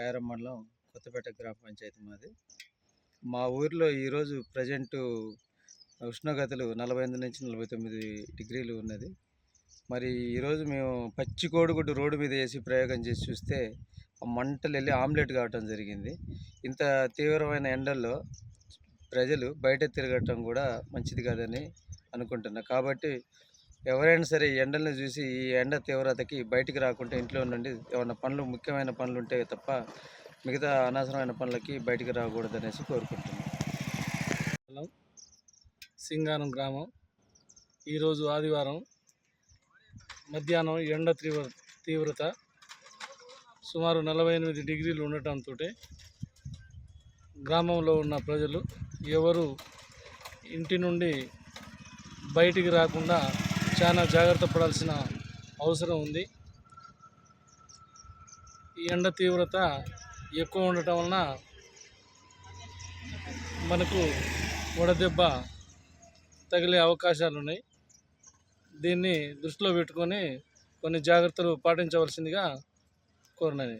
బయారం మండలం కొత్తపేట గ్రామ పంచాయతీ మాది. మా ఊరిలో ఈరోజు ప్రజెంట్ ఉష్ణోగ్రతలు నలభై ఎనిమిది నుంచి నలభై తొమ్మిది డిగ్రీలు ఉన్నది. మరి ఈరోజు మేము పచ్చి కోడిగుడ్డు రోడ్డు మీద వేసి ప్రయోగం చేసి చూస్తే ఆ మంటలు వెళ్ళి ఆమ్లెట్ కావటం జరిగింది. ఇంత తీవ్రమైన ఎండల్లో ప్రజలు బయట తిరగటం కూడా మంచిది కాదని అనుకుంటున్నా. కాబట్టి ఎవరైనా సరే ఈ ఎండలను చూసి ఈ ఎండ తీవ్రతకి బయటికి రాకుండా ఇంట్లో నుండి ఏమైనా పనులు ముఖ్యమైన పనులు ఉంటే తప్ప మిగతా అనవసరమైన పనులకి బయటికి రాకూడదు అనేసి కోరుకుంటున్నాను సింగారం గ్రామం. ఈరోజు ఆదివారం మధ్యాహ్నం ఎండ తీవ్ర తీవ్రత సుమారు నలభై ఎనిమిది డిగ్రీలు ఉండటంతో గ్రామంలో ఉన్న ప్రజలు ఎవరు ఇంటి నుండి బయటికి రాకుండా చాలా జాగ్రత్త పడాల్సిన అవసరం ఉంది. ఈ ఎండ తీవ్రత ఎక్కువ ఉండటం వలన మనకు వడదెబ్బ తగిలే అవకాశాలు ఉన్నాయి. దీన్ని దృష్టిలో పెట్టుకొని కొన్ని జాగ్రత్తలు పాటించవలసిందిగా కోరినది